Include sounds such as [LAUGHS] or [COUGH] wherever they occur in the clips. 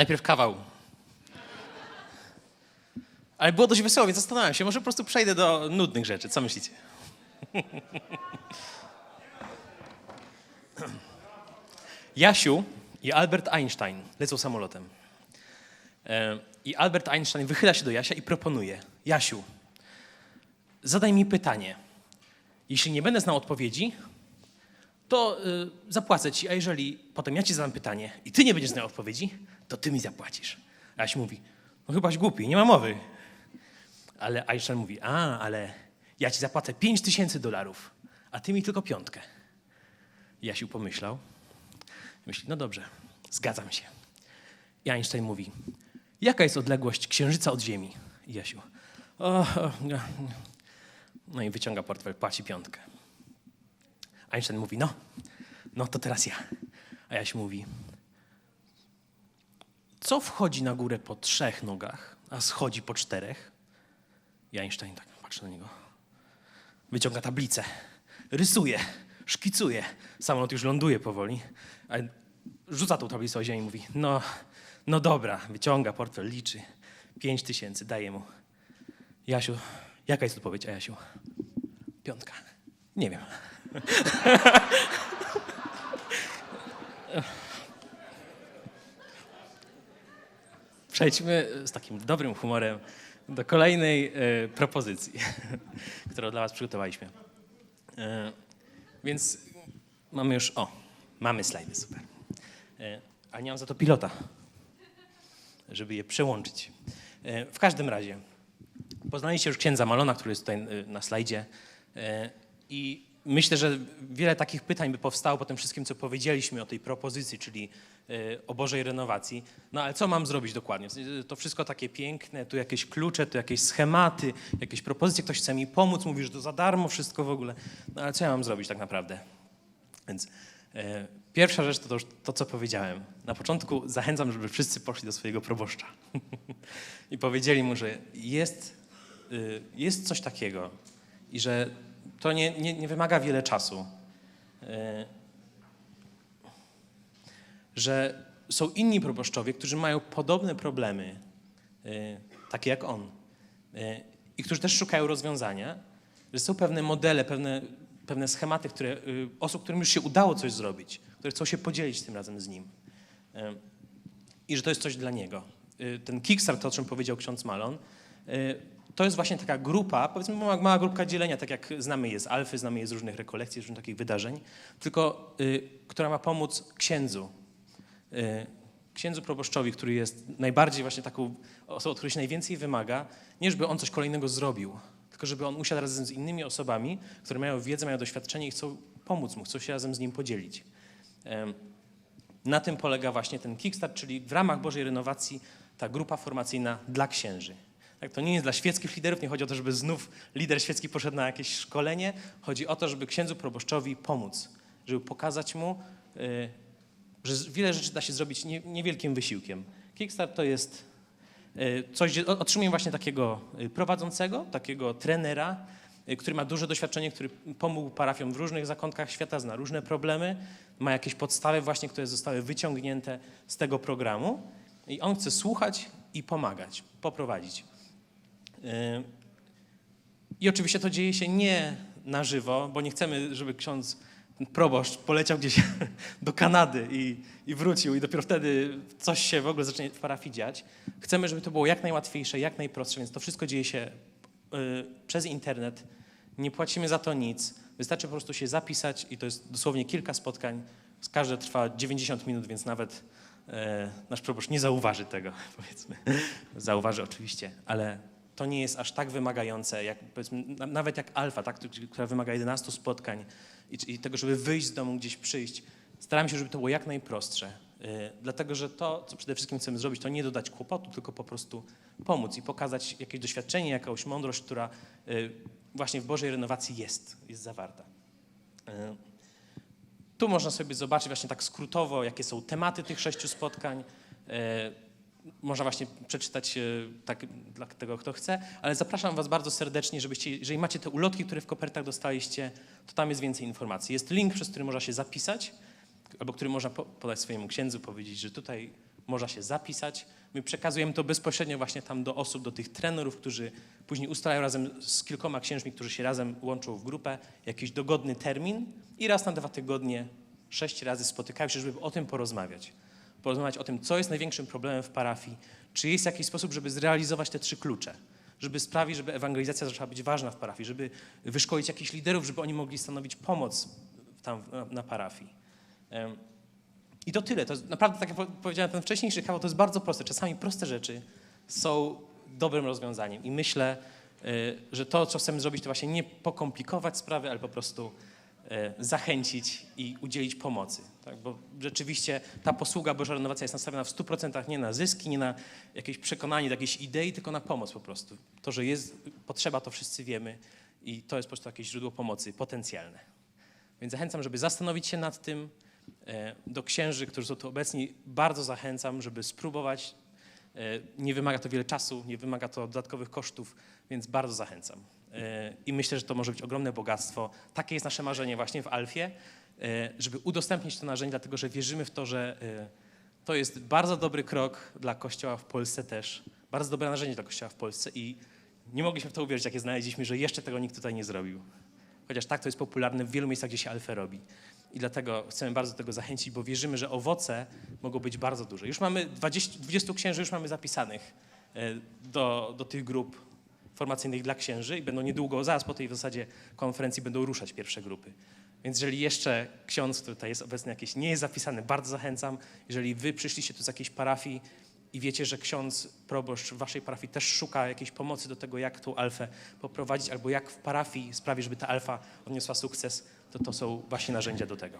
Najpierw kawał. Ale było dość wesoło, więc zastanawiam się, może po prostu przejdę do nudnych rzeczy. Co myślicie? [LAUGHS] Jasiu i Albert Einstein lecą samolotem. E, I Albert Einstein wychyla się do Jasia i proponuje: Jasiu, zadaj mi pytanie. Jeśli nie będę znał odpowiedzi, to y, zapłacę ci, a jeżeli potem ja ci zadam pytanie i ty nie będziesz znał odpowiedzi, to ty mi zapłacisz. A Jaś mówi, no chybaś głupi, nie ma mowy. Ale Einstein mówi, a, ale ja ci zapłacę 5 tysięcy dolarów, a ty mi tylko piątkę. Jasiu pomyślał, myśli, no dobrze, zgadzam się. I Einstein mówi, jaka jest odległość Księżyca od Ziemi? I Jasiu, o, o, no i wyciąga portfel, płaci piątkę. Einstein mówi, no, no to teraz ja. A Jaś mówi, co wchodzi na górę po trzech nogach, a schodzi po czterech? I Einstein tak patrzy na niego. Wyciąga tablicę, rysuje, szkicuje. Samolot już ląduje powoli, a rzuca tą tablicę o ziemi i mówi, no, no dobra, wyciąga portfel, liczy. Pięć tysięcy, daje mu. Jasiu, jaka jest odpowiedź, a Jasiu? Piątka. Nie wiem. Przejdźmy z takim dobrym humorem do kolejnej e, propozycji, [LAUGHS] którą dla Was przygotowaliśmy. E, więc mamy już, o, mamy slajdy, super. E, ale nie mam za to pilota, żeby je przełączyć. E, w każdym razie, poznaliście już księdza Malona, który jest tutaj na slajdzie. I myślę, że wiele takich pytań by powstało po tym wszystkim, co powiedzieliśmy o tej propozycji, czyli e, o Bożej renowacji. No ale co mam zrobić dokładnie? To wszystko takie piękne, tu jakieś klucze, tu jakieś schematy, jakieś propozycje, ktoś chce mi pomóc, mówi, że to za darmo wszystko w ogóle. No ale co ja mam zrobić tak naprawdę? Więc e, pierwsza rzecz to, to to, co powiedziałem. Na początku zachęcam, żeby wszyscy poszli do swojego proboszcza [LAUGHS] i powiedzieli mu, że jest, y, jest coś takiego i że to nie, nie, nie wymaga wiele czasu. Y, że są inni proboszczowie, którzy mają podobne problemy, y, takie jak on, y, i którzy też szukają rozwiązania, że są pewne modele, pewne, pewne schematy które, y, osób, którym już się udało coś zrobić, które chcą się podzielić tym razem z nim. I że to jest coś dla niego. Ten Kickstart, to o czym powiedział ksiądz Malon, to jest właśnie taka grupa, powiedzmy mała, mała grupka dzielenia, tak jak znamy je z Alfy, znamy je z różnych rekolekcji, z różnych takich wydarzeń, tylko y, która ma pomóc księdzu, y, księdzu proboszczowi, który jest najbardziej właśnie taką osobą, od której się najwięcej wymaga, nie żeby on coś kolejnego zrobił, tylko żeby on usiadł razem z innymi osobami, które mają wiedzę, mają doświadczenie i chcą pomóc mu, chcą się razem z nim podzielić. Na tym polega właśnie ten Kickstart, czyli w ramach Bożej Renowacji ta grupa formacyjna dla księży. Tak, to nie jest dla świeckich liderów, nie chodzi o to, żeby znów lider świecki poszedł na jakieś szkolenie. Chodzi o to, żeby księdzu proboszczowi pomóc, żeby pokazać mu, y, że wiele rzeczy da się zrobić nie, niewielkim wysiłkiem. Kickstart to jest y, coś, gdzie otrzymuję właśnie takiego y, prowadzącego, takiego trenera, który ma duże doświadczenie, który pomógł parafiom w różnych zakątkach świata, zna różne problemy, ma jakieś podstawy właśnie, które zostały wyciągnięte z tego programu i on chce słuchać i pomagać, poprowadzić. Y, I oczywiście to dzieje się nie na żywo, bo nie chcemy, żeby ksiądz, proboszcz poleciał gdzieś [LAUGHS] do Kanady i, i wrócił i dopiero wtedy coś się w ogóle zacznie w parafii dziać. Chcemy, żeby to było jak najłatwiejsze, jak najprostsze, więc to wszystko dzieje się y, przez internet. Nie płacimy za to nic. Wystarczy po prostu się zapisać i to jest dosłownie kilka spotkań. Każde trwa 90 minut, więc nawet e, nasz proboszcz nie zauważy tego, [LAUGHS] powiedzmy. Zauważy oczywiście, ale to nie jest aż tak wymagające, jak, nawet jak alfa, tak, która wymaga 11 spotkań i, i tego, żeby wyjść z domu, gdzieś przyjść. Staram się, żeby to było jak najprostsze, y, dlatego że to, co przede wszystkim chcemy zrobić, to nie dodać kłopotu, tylko po prostu pomóc i pokazać jakieś doświadczenie, jakąś mądrość, która y, właśnie w Bożej renowacji jest, jest zawarta. Y, tu można sobie zobaczyć właśnie tak skrótowo, jakie są tematy tych sześciu spotkań. Można właśnie przeczytać e, tak dla tego, kto chce, ale zapraszam Was bardzo serdecznie, żebyście, jeżeli macie te ulotki, które w kopertach dostaliście, to tam jest więcej informacji. Jest link, przez który można się zapisać, albo który można po- podać swojemu księdzu, powiedzieć, że tutaj można się zapisać. My przekazujemy to bezpośrednio właśnie tam do osób, do tych trenerów, którzy później ustalają razem z kilkoma księżmi, którzy się razem łączą w grupę, jakiś dogodny termin i raz na dwa tygodnie, sześć razy spotykają się, żeby o tym porozmawiać. Porozmawiać o tym, co jest największym problemem w parafii, czy jest jakiś sposób, żeby zrealizować te trzy klucze, żeby sprawić, żeby ewangelizacja zaczęła być ważna w parafii, żeby wyszkolić jakichś liderów, żeby oni mogli stanowić pomoc tam na, parafii. I to tyle. To jest naprawdę, tak jak po- powiedziałem, ten wcześniejszy kawał to jest bardzo proste. Czasami proste rzeczy są dobrym rozwiązaniem. I myślę, y, że to, co chcemy zrobić, to właśnie nie pokomplikować sprawy, ale po prostu zachęcić i udzielić pomocy. Tak? Bo rzeczywiście ta posługa Boża Renowacja jest nastawiona w 100% nie na zyski, nie na jakieś przekonanie do jakiejś idei, tylko na pomoc po prostu. To, że jest potrzeba, to wszyscy wiemy i to jest po prostu jakieś źródło pomocy potencjalne. Więc zachęcam, żeby zastanowić się nad tym. E, Do księży, którzy są tu obecni, bardzo zachęcam, żeby spróbować. E, Nie wymaga to wiele czasu, nie wymaga to dodatkowych kosztów, więc bardzo zachęcam. E, I myślę, że to może być ogromne bogactwo. Takie jest nasze marzenie właśnie w Alfie, e, żeby udostępnić to narzędzie, dlatego że wierzymy w to, że to jest bardzo dobry krok dla Kościoła w Polsce też, bardzo dobre narzędzie dla Kościoła w Polsce i nie mogliśmy w to uwierzyć, jak je znaleźliśmy, że jeszcze tego nikt tutaj nie zrobił. Chociaż tak to jest popularne w wielu miejscach, gdzie się alfę robi. I dlatego chcemy bardzo do tego zachęcić, bo wierzymy, że owoce mogą być bardzo duże. Już mamy 20, 20 księży już mamy zapisanych e, do, do tych grup formacyjnych dla księży i będą niedługo, zaraz po tej w zasadzie konferencji będą ruszać pierwsze grupy. Więc jeżeli jeszcze ksiądz, który tutaj jest obecny jakiś, nie jest zapisany, bardzo zachęcam. Jeżeli wy przyszliście tu z jakiejś parafii i wiecie, że ksiądz, proboszcz w waszej parafii też szuka jakiejś pomocy do tego, jak tą alfę poprowadzić, albo jak w parafii sprawić, żeby ta alfa odniosła sukces, to to są właśnie narzędzia do tego.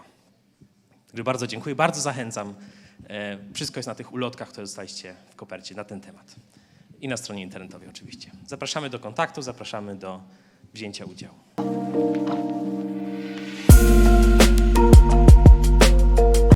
Także bardzo dziękuję, bardzo zachęcam. E, Wszystko jest na tych ulotkach, które dostaliście w kopercie na ten temat. I na stronie internetowej oczywiście. Zapraszamy do kontaktu, zapraszamy do wzięcia udziału.